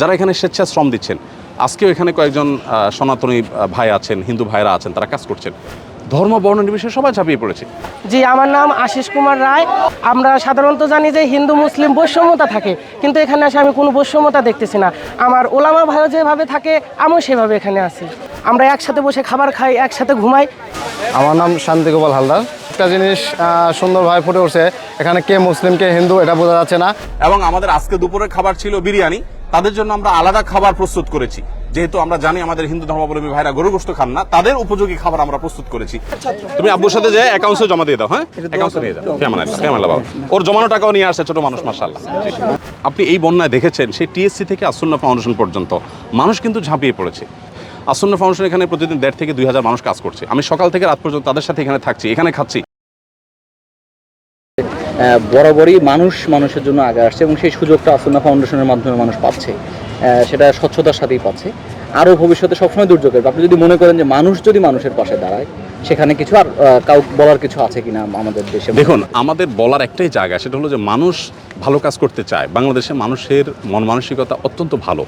যারা এখানে স্বেচ্ছা শ্রম দিচ্ছেন আজকেও এখানে কয়েকজন সনাতনী ভাই আছেন হিন্দু ভাইরা আছেন তারা কাজ করছেন। ধর্ম বর্ণ নির্বিশেষে সবাই ঝাঁপিয়ে পড়েছে। জি আমার নাম আশিস কুমার রায়। আমরা সাধারণত জানি যে হিন্দু মুসলিম বৈষম্যতা থাকে কিন্তু এখানে আসে আমি কোনো বৈষম্যতা দেখতেছি না। আমার ওলামা ভাইও যেভাবে থাকে আমিও সেভাবে এখানে আছি। আমরা একসাথে বসে খাবার খাই একসাথে ঘুমাই। আমার নাম শান্তি গোপাল হালদার। একটা জিনিস সুন্দরভাবে ফুটে উঠছে। এখানে কে মুসলিম কে হিন্দু এটা বোঝা যাচ্ছে না। এবং আমাদের আজকে দুপুরের খাবার ছিল বিরিয়ানি। তাদের জন্য আমরা আলাদা খাবার প্রস্তুত করেছি। যেহেতু আমরা জানি আমাদের হিন্দু ধর্মাবলম্বী ভাইরা গরু গোস্ত খান না তাদের উপযোগী খাবার আমরা প্রস্তুত করেছি। তুমি আব্বুর সাথে যে অ্যাকাউন্টে জমা দিয়ে দাও হ্যাঁ? অ্যাকাউন্টে নিয়ে যাও। কেমন কেমন বাবা ওর জমানো টাকাও নিয়ে আসছে ছোট মানুষ মাসাল্লাহ আপনি এই বন্যায় দেখেছেন সেই টিএসসি থেকে আসন্ন ফাউন্ডেশন পর্যন্ত মানুষ কিন্তু ঝাঁপিয়ে পড়েছে। আসন্ন ফাউন্ডেশন এখানে প্রতিদিন দেড় থেকে দুই হাজার মানুষ কাজ করছে। আমি সকাল থেকে রাত পর্যন্ত তাদের সাথে এখানে থাকছি এখানে খাচ্ছি। বরাবরই মানুষ মানুষের জন্য আগে আসছে এবং সেই সুযোগটা আসন্না ফাউন্ডেশনের মাধ্যমে মানুষ পাচ্ছে সেটা স্বচ্ছতার সাথেই পাচ্ছে। আরও ভবিষ্যতে সবসময় দুর্যোগের আপনি যদি মনে করেন যে মানুষ যদি মানুষের পাশে দাঁড়ায়, সেখানে কিছু আর কাউ বলার কিছু আছে কিনা আমাদের দেশে? দেখুন, আমাদের বলার একটাই জায়গা, সেটা হলো যে মানুষ ভালো কাজ করতে চায়। বাংলাদেশে মানুষের মন মানসিকতা অত্যন্ত ভালো।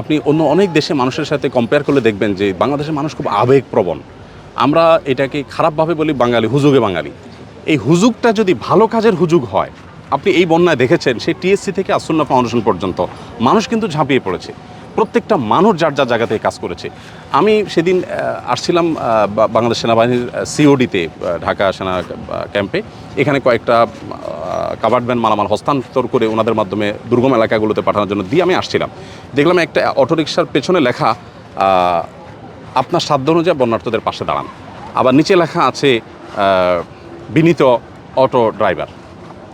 আপনি অন্য অনেক দেশে মানুষের সাথে কম্পেয়ার করলে দেখবেন যে বাংলাদেশের মানুষ খুব আবেগপ্রবণ। আমরা এটাকে খারাপভাবে বলি বাঙালি, হুজুগে বাঙালি। এই হুজুগটা যদি ভালো কাজের হুজুগ হয়, আপনি এই বন্যায় দেখেছেন, সেই টিএসসি থেকে আসন্ন ফাউন্ডেশন পর্যন্ত মানুষ কিন্তু ঝাঁপিয়ে পড়েছে। প্রত্যেকটা মানুষ যার যার জায়গা থেকে কাজ করেছে। আমি সেদিন আসছিলাম বাংলাদেশ সেনাবাহিনীর সিওডিতে ঢাকা সেনা ক্যাম্পে। এখানে কয়েকটা কাভার্ড ভ্যান মালামাল হস্তান্তর করে ওনাদের মাধ্যমে দুর্গম এলাকাগুলোতে পাঠানোর জন্য দিয়ে আমি আসছিলাম। দেখলাম একটা অটোরিকশার পেছনে লেখা আপনার সাধ্য অনুযায়ী বন্যার্থদের পাশে দাঁড়ান। আবার নিচে লেখা আছে বিনীত অটো ড্রাইভার।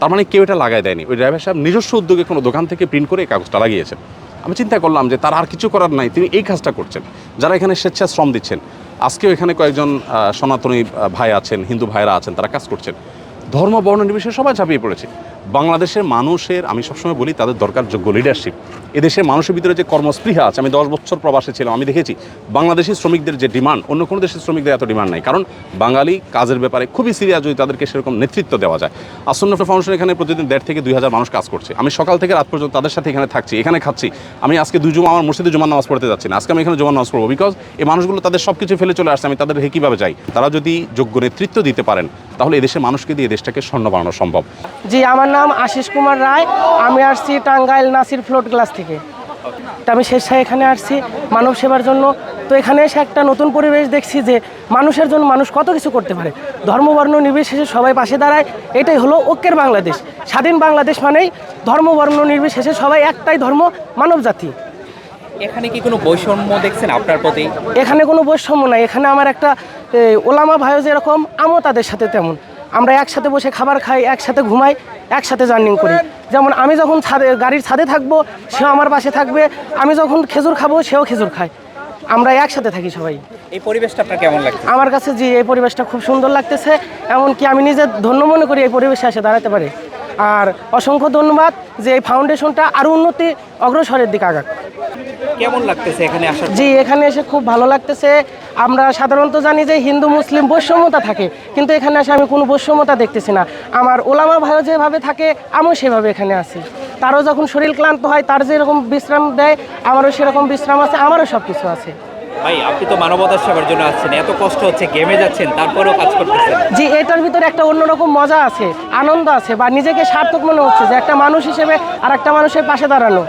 তার মানে কেউ এটা লাগাই দেয়নি। ওই ড্রাইভার সাহেব নিজস্ব উদ্যোগে কোনো দোকান থেকে প্রিন্ট করে এই কাগজটা লাগিয়েছেন। আমি চিন্তা করলাম যে তার আর কিছু করার নাই, তিনি এই কাজটা করছেন। যারা এখানে স্বেচ্ছা শ্রম দিচ্ছেন, আজকেও এখানে কয়েকজন সনাতনী ভাই আছেন, হিন্দু ভাইরা আছেন, তারা কাজ করছেন। ধর্ম, বর্ণ নির্বিশেষে সবাই ঝাঁপিয়ে পড়েছে। বাংলাদেশের মানুষের, আমি সবসময় বলি, তাদের দরকার যোগ্য লিডারশিপ এদেশের মানুষের ভিতরে যে কর্মস্পৃহা আছে, আমি দশ বছর প্রবাসে ছিলাম, আমি দেখেছি, বাংলাদেশি শ্রমিকদের যে ডিমান্ড অন্য কোনো দেশের শ্রমিকদের এত ডিমান্ড নাই। কারণ বাঙালি কাজের ব্যাপারে খুবই সিরিয়াস যদি তাদেরকে সেরকম নেতৃত্ব দেওয়া যায়। আসন্ন ফাউন্ডেশন এখানে প্রতিদিন দেড় থেকে দুই হাজার মানুষ কাজ করছে। আমি সকাল থেকে রাত পর্যন্ত তাদের সাথে এখানে থাকছি, এখানে খাচ্ছি। আমি আজকে দুই জমা আমার মসজিদে জুমার নামাজ পড়তে যাচ্ছি না। আজকে আমি এখানে জুমার নামাজ পড়ব বিকজ এই মানুষগুলো তাদের সব কিছু ফেলে চলে আসছে, আমি তাদের কীভাবে যাই। তারা যদি যোগ্য নেতৃত্ব দিতে পারেন তাহলে এদেশের মানুষকে দিয়ে দেশটাকে স্বর্ণ বানানো সম্ভব। জি, আমার নাম আশিস কুমার রায়। আমি আসছি টাঙ্গাইল নাসির ফ্লোট ক্লাস থেকে। তা আমি স্বেচ্ছায় এখানে আসছি মানব সেবার জন্য। তো এখানে এসে একটা নতুন পরিবেশ দেখছি যে মানুষের জন্য মানুষ কত কিছু করতে পারে। ধর্মবর্ণ নির্বিশেষে সবাই পাশে দাঁড়ায়। এটাই হলো ঐক্যের বাংলাদেশ। স্বাধীন বাংলাদেশ মানেই ধর্মবর্ণ নির্বিশেষে সবাই একটাই ধর্ম মানব জাতি এখানে কি কোনো বৈষম্য দেখছেন আপনার প্রতি? এখানে কোনো বৈষম্য নাই। এখানে আমার একটা ওলামা ভাইও যেরকম আমও তাদের সাথে তেমন। আমরা একসাথে বসে খাবার খাই একসাথে ঘুমাই একসাথে জার্নিং করি। যেমন আমি যখন ছাদে গাড়ির ছাদে থাকব সেও আমার পাশে থাকবে। আমি যখন খেজুর খাব সেও খেজুর খায়। আমরা একসাথে থাকি সবাই। এই পরিবেশটা আপনার কেমন লাগছে? আমার কাছে জি এই পরিবেশটা খুব সুন্দর লাগতেছে। এমনকি আমি নিজে ধন্য মনে করি এই পরিবেশে এসে দাঁড়াতে পারে। আর অসংখ্য ধন্যবাদ যে এই ফাউন্ডেশনটা আরও উন্নতি অগ্রসরের দিকে আগাক। কেমন লাগতেছে এখানে জি এখানে এসে খুব ভালো লাগতেছে। আমরা সাধারণত জানি যে হিন্দু মুসলিম বৈষম্যতা থাকে কিন্তু এখানে এসে আমি কোনো বৈষম্যতা দেখতেছি না। আমার ওলামা ভাইও যেভাবে থাকে আমিও সেভাবে এখানে আছি। তারও যখন শরীর ক্লান্ত হয় তার যেরকম বিশ্রাম দেয় আমারও সেরকম বিশ্রাম আছে আমারও সব কিছু আছে। ভাই আপনি তো মানবতার সেবার জন্য আসছেন এত কষ্ট হচ্ছে গেমে যাচ্ছেন তারপরেও কাজ করতেছেন। জি এটার ভিতরে একটা অন্যরকম মজা আছে আনন্দ আছে বা নিজেকে সার্থক মনে হচ্ছে যে একটা মানুষ হিসেবে আর একটা মানুষের পাশে দাঁড়ানো।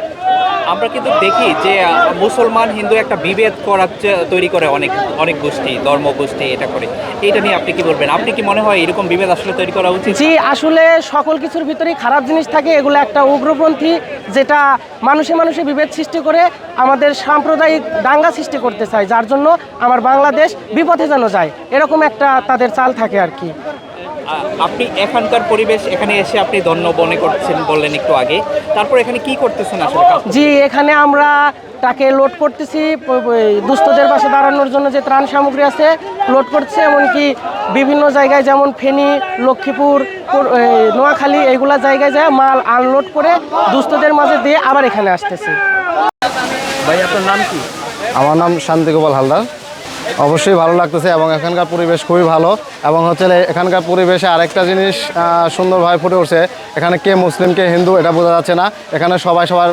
আমরা কিন্তু দেখি যে মুসলমান হিন্দু একটা বিভেদ করার চে- তৈরি করে অনেক অনেক গোষ্ঠী, ধর্ম গোষ্ঠী এটা করে। এইটা নিয়ে আপনি কি বলবেন? আপনি কি মনে হয় এরকম বিভেদ আসলে তৈরি করা উচিত? জি, আসলে সকল কিছুর ভিতরেই খারাপ জিনিস থাকে। এগুলো একটা উগ্রপন্থী যেটা মানুষে মানুষে বিভেদ সৃষ্টি করে, আমাদের সাম্প্রদায়িক দাঙ্গা সৃষ্টি করতে চায়। যার জন্য আমার বাংলাদেশ বিপথে যেন যায়। এরকম একটা তাদের চাল থাকে আর কি। আপনি এখানকার পরিবেশ এখানে এসে আপনি ধন্য মনে করছেন বললেন একটু আগে। তারপর এখানে কি করতেছেন আসলে জি এখানে আমরা তাকে লোড করতেছি দুস্থদের পাশে দাঁড়ানোর জন্য যে ত্রাণ সামগ্রী আছে লোড করছে এমনকি বিভিন্ন জায়গায় যেমন ফেনী লক্ষ্মীপুর নোয়াখালী এইগুলা জায়গায় যায় মাল আনলোড করে দুস্থদের মাঝে দিয়ে আবার এখানে আসতেছি। ভাই আপনার নাম কি? আমার নাম শান্তি গোপাল হালদার। অবশ্যই ভালো লাগতেছে এবং এখানকার পরিবেশ খুবই ভালো। এবং হচ্ছে এখানকার পরিবেশে আরেকটা জিনিস সুন্দরভাবে ফুটে উঠছে। এখানে কে মুসলিম কে হিন্দু এটা বোঝা যাচ্ছে না। এখানে সবাই সবার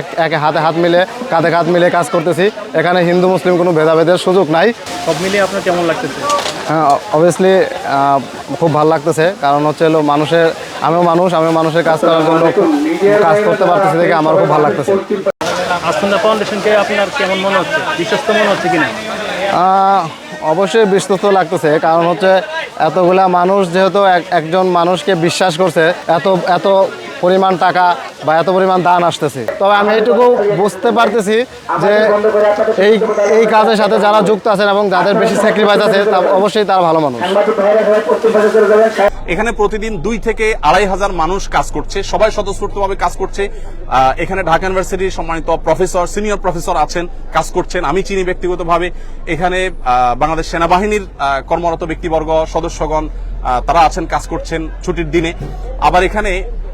এক এক হাতে হাত মিলে কাঁধে কাঁধ মিলে কাজ করতেছি। এখানে হিন্দু মুসলিম কোনো ভেদাভেদের সুযোগ নাই। সব মিলিয়ে আপনার কেমন লাগতেছে? হ্যাঁ অবভিয়াসলি খুব ভালো লাগতেছে। কারণ হচ্ছে হলো মানুষের আমিও মানুষ আমিও মানুষের কাজ করার জন্য কাজ করতে পারতেছি দেখে আমার খুব ভালো লাগতেছে। আসন্না ফাউন্ডেশনকে আপনার কেমন মনে হচ্ছে? বিশ্বস্ত মনে হচ্ছে কিনা? অবশ্যই বিস্তৃত লাগতেছে, কারণ হচ্ছে এতগুলা মানুষ যেহেতু এক- একজন মানুষকে বিশ্বাস করছে, এত এত পরিমাণ টাকা বা এত পরিমাণ দান আসতেছে। তবে আমি এইটুকু বুঝতে পারতেছি যে এই এই কাজের সাথে যারা যুক্ত আছেন এবং যাদের বেশি স্যাক্রিফাইস আছে অবশ্যই তারা ভালো মানুষ। এখানে প্রতিদিন দুই থেকে আড়াই হাজার মানুষ কাজ করছে, সবাই স্বতঃস্ফূর্তভাবে কাজ করছে। এখানে ঢাকা ইউনিভার্সিটির সম্মানিত প্রফেসর সিনিয়র প্রফেসর আছেন, কাজ করছেন। আমি চিনি ব্যক্তিগতভাবে। এখানে বাংলাদেশ সেনাবাহিনীর কর্মরত ব্যক্তিবর্গ, সদস্যগণ তারা আছেন, কাজ করছেন ছুটির দিনে। আবার এখানে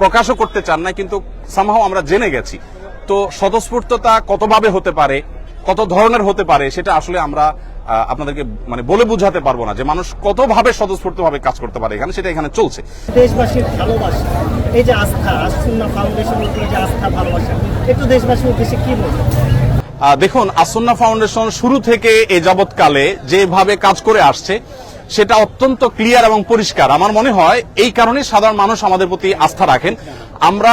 প্রকাশও করতে চান না কিন্তু সামহাও আমরা জেনে গেছি। তো স্বতঃস্ফূর্ততা কতভাবে হতে পারে কত ধরনের হতে পারে সেটা আসলে আমরা আপনাদেরকে মানে বলে বুঝাতে পারব না যে মানুষ কতভাবে স্বতঃস্ফূর্তভাবে কাজ করতে পারে এখানে সেটা এখানে চলছে। দেশবাসীর ভালোবাসা এই যে আস্থা আসুন্না ফাউন্ডেশনের উপরে যে আস্থা ভালোবাসা একটু দেশবাসীর উদ্দেশ্যে কি বলবেন? আহ, দেখুন আসন্না ফাউন্ডেশন শুরু থেকে এ যাবৎকালে যেভাবে কাজ করে আসছে সেটা অত্যন্ত ক্লিয়ার এবং পরিষ্কার। আমার মনে হয় এই কারণে সাধারণ মানুষ আমাদের প্রতি আস্থা রাখেন। আমরা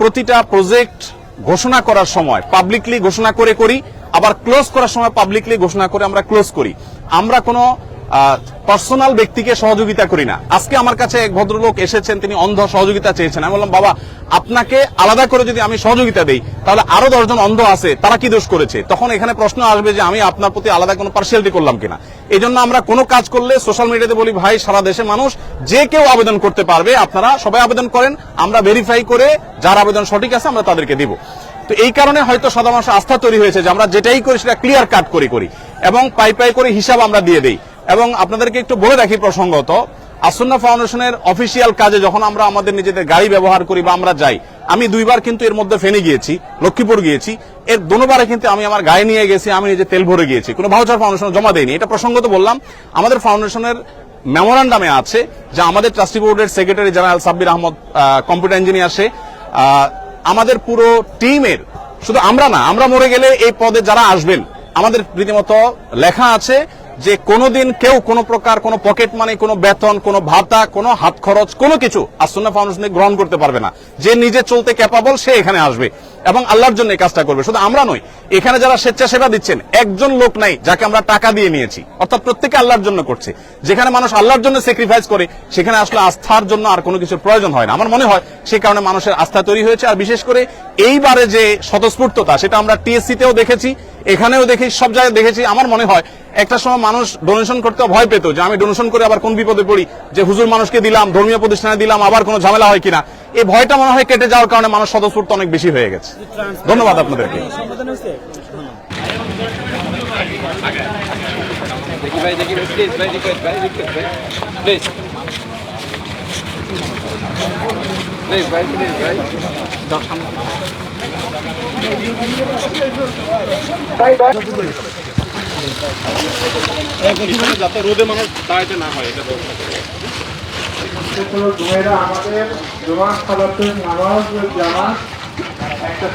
প্রতিটা প্রজেক্ট ঘোষণা করার সময় পাবলিকলি ঘোষণা করে করি, আবার ক্লোজ করার সময় পাবলিকলি ঘোষণা করে আমরা ক্লোজ করি। আমরা কোনো পার্সোনাল ব্যক্তিকে সহযোগিতা করি না। আজকে আমার কাছে এক ভদ্রলোক এসেছেন, তিনি অন্ধ সহযোগিতা চেয়েছেন। আমি বললাম, বাবা, আপনাকে আলাদা করে যদি আমি সহযোগিতা দেই, তাহলে আরও দশজন অন্ধ আছে, তারা কি দোষ করেছে? তখন এখানে প্রশ্ন আসবে যে, আমি আপনার প্রতি আলাদা কোনো পার্সিয়ালিটি করলাম কিনা? এই জন্য আমরা কোনো কাজ করলে সোশ্যাল মিডিয়াতে বলি, ভাই, সারা দেশে মানুষ যে কেউ আবেদন করতে পারবে, আপনারা সবাই আবেদন করেন, আমরা ভেরিফাই করে যার আবেদন সঠিক আছে, আমরা তাদেরকে দিব। তো এই কারণে হয়তো সাধারণ আস্থা তৈরি হয়েছে যে, আমরা যেটাই করি, সেটা ক্লিয়ার কাট করে করি। এবং পাই পাই করে হিসাব আমরা দিয়ে দেই। এবং আপনাদেরকে একটু বলে রাখি প্রসঙ্গত, আসন্না ফাউন্ডেশনের অফিসিয়াল কাজে যখন আমরা আমাদের নিজেদের গাড়ি ব্যবহার করি বা আমরা যাই, আমি দুইবার কিন্তু এর মধ্যে ফেনে গিয়েছি, লক্ষ্মীপুর গিয়েছি। এর দোনোবারে কিন্তু আমি আমার গাড়ি নিয়ে গেছি, আমি নিজে তেল ভরে গিয়েছি। কোনো ভাউচার ফাউন্ডেশন জমা দেয়নি। এটা প্রসঙ্গত বললাম, আমাদের ফাউন্ডেশনের মেমোরান্ডামে আছে, যে আমাদের ট্রাস্টি বোর্ডের secretary general Sabbir Ahmad computer engineer সে আমাদের পুরো টিমের, শুধু আমরা না, আমরা মরে গেলে এই পদে যারা আসবেন, আমাদের রীতিমতো লেখা আছে যে কোনোদিন কেউ কোনো প্রকার, কোনো পকেট মানি কোনো বেতন, কোনো ভাতা, কোনো হাত খরচ, কোনো কিছু আসন্না ফাউন্ডেশনে গ্রহণ করতে পারবে না। যে নিজে চলতে ক্যাপাবল সে এখানে আসবে এবং আল্লাহর জন্য কাজটা করবে। শুধু আমরা নই, এখানে যারা স্বেচ্ছাসেবা দিচ্ছেন, একজন লোক নাই যাকে আমরা টাকা দিয়ে নিয়েছি। অর্থাৎ প্রত্যেকে আল্লাহর জন্য করছে। যেখানে মানুষ আল্লাহর জন্য স্যাক্রিফাইস করে, সেখানে আসলে আস্থার জন্য আর কোনো কিছুর প্রয়োজন হয় না। আমার মনে হয় সেই কারণে মানুষের আস্থা তৈরি হয়েছে। আর বিশেষ করে এইবারে যে স্বতঃস্ফূর্ততা, সেটা আমরা টিএসসি তেও দেখেছি। এখানেও দেখি, সব জায়গায় দেখেছি, আমার মনে হয় একটা সময় মানুষ ডোনেশন করতে ভয় পেত যে আমি ডোনেশন করে আবার কোন বিপদে পড়ি, যে হুজুর মানুষকে দিলাম, ধর্মীয় প্রতিষ্ঠানে দিলাম, আবার কোনো ঝামেলা হয় কিনা। এই ভয়টা মনে হয় কেটে যাওয়ার কারণে মানুষ স্বতঃস্ফূর্ত অনেক বেশি হয়ে গেছে। ধন্যবাদ আপনাদেরকে। যাতে রোদে মানুষ দাঁড়াইতে না হয় এটা আমাদের জমা খাবার নামাজ জামা একটা